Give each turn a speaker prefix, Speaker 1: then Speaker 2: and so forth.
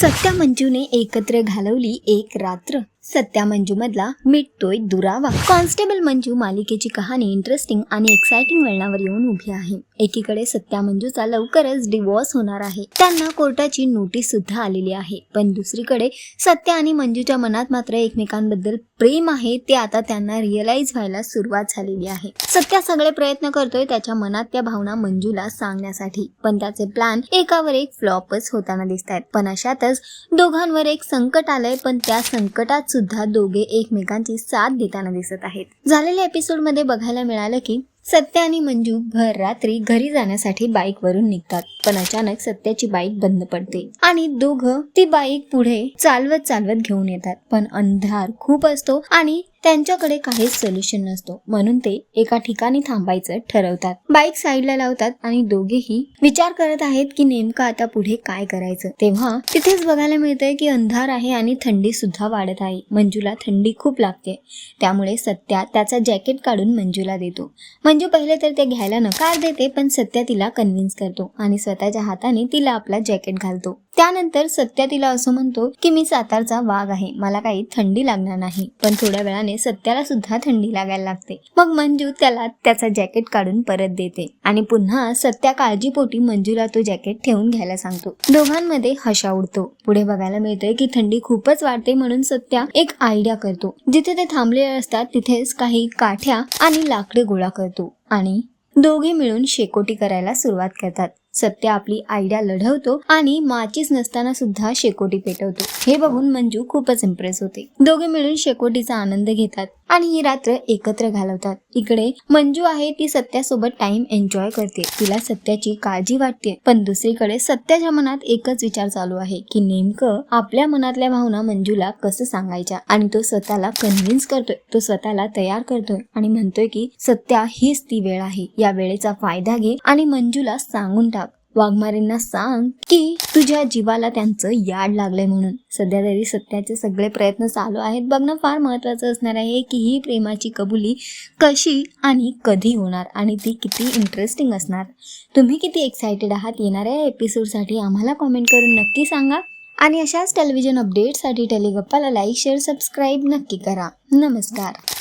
Speaker 1: सत्या मंजूने एकत्र घालवली एक रात्र. सत्या मंजू मधला मिटतोय दुरावा. कॉन्स्टेबल मंजू मालिकेची कहाणी इंटरेस्टिंग आणि एक्साइटिंग वळणावर येऊन उभी आहे. एकीकडे सत्या मंजूचा लवकरच डिवोर्स होणार आहे. त्यांना कोर्टाची नोटीस सुद्धा आलेली आहे. पण दुसरीकडे सत्या आणि मंजूच्या मनात मात्र एकमेकांबद्दल प्रेम आहे ते आता त्यांना रिअलाइज व्हायला सुरुवात झालेली आहे. सत्या सगळे प्रयत्न करतोय त्याच्या मनात त्या भावना मंजूला सांगण्यासाठी. पण त्याचे प्लॅन एकावर एक फ्लॉपच होताना दिसत आहेत पण अशातच दोघांवर एक संकट आलंय पण त्या संकटात सुद्धा दोघे एकमेकांची साथ देताना दिसत आहेत. झालेल्या एपिसोडमध्ये बघायला मिळालं की सत्या आणि मंजू भर रात्री घरी जाण्यासाठी बाईक वरून निघतात. पण अचानक सत्याची बाईक बंद पडते. आणि दोघं ती बाईक पुढे चालवत चालवत घेऊन येतात. पण अंधार खूप असतो आणि त्यांच्याकडे काहीच सोल्युशन नसतो. म्हणून ते एका ठिकाणी थांबायचं ठरवतात. बाईक साईडला लावतात आणि दोघेही विचार करत आहेत की नेमकं आता पुढे काय करायचं. तेव्हा तिथेच बघायला मिळतंय की अंधार आहे आणि थंडी सुद्धा वाढत आहे. मंजूला थंडी खूप लागते. त्यामुळे सत्या त्याचा जॅकेट काढून मंजूला देतो. मंजू पहिले तर ते घ्यायला नकार देते पण सत्या तिला कन्व्हिन्स करतो आणि स्वतःच्या हाताने तिला आपला जॅकेट घालतो. त्यानंतर सत्या तिला असं म्हणतो की मी सातारचा वाघ आहे. मला काही थंडी लागणार नाही. पण थोड्या वेळाने सत्याला सुद्धा थंडी लागायला लागते. मग मंजू त्याला त्याचा जॅकेट काढून परत देते आणि पुन्हा सत्या काळजीपोटी मंजूला तो जॅकेट ठेवून घ्यायला सांगतो. दोघांमध्ये हशा उडतो पुढे बघायला मिळतंय की थंडी खूपच वाढते म्हणून सत्या एक आयडिया करतो. जिथे ते थांबलेले असतात तिथेच काही काठ्या आणि लाकडे गोळा करतो आणि दोघे मिळून शेकोटी करायला सुरुवात करतात. सत्य आपली आयडिया लढवतो आणि माचीस नसताना सुद्धा शेकोटी पेटवतो. हे बघून मंजू खूपच इम्प्रेस होते. दोघे मिळून शेकोटीचा आनंद घेतात. आणि ही रात्र एकत्र घालवतात. इकडे मंजू आहे ती सत्यासोबत टाइम एन्जॉय करते. तिला सत्याची काळजी वाटते. पण दुसरीकडे सत्याच्या मनात एकच विचार चालू आहे की नेमकं आपल्या मनातल्या भावना मंजूला कसं सांगायच्या? आणि तो स्वतःला कन्व्हिन्स करतोय. तो स्वतःला तयार करतोय आणि म्हणतोय की सत्या हीच ती वेळ आहे. या वेळेचा फायदा घे आणि मंजूला सांगून टाक. वाघमारींना सांग की तुझ्या जीवाला त्यांचं याड लागलंय म्हणून. सध्या तरी सत्याचे सगळे प्रयत्न चालू आहेत. बघणं फार महत्वाचं असणार आहे की ही प्रेमाची कबुली कशी आणि कधी होणार आणि ती किती इंटरेस्टिंग असणार. तुम्ही किती एक्सायटेड आहात येणाऱ्या एपिसोडसाठी आम्हाला कॉमेंट करून नक्की सांगा. आणि अशाच टेलिव्हिजन अपडेटसाठी टेलिगप्पाला लाईक शेअर सबस्क्राईब नक्की करा. नमस्कार.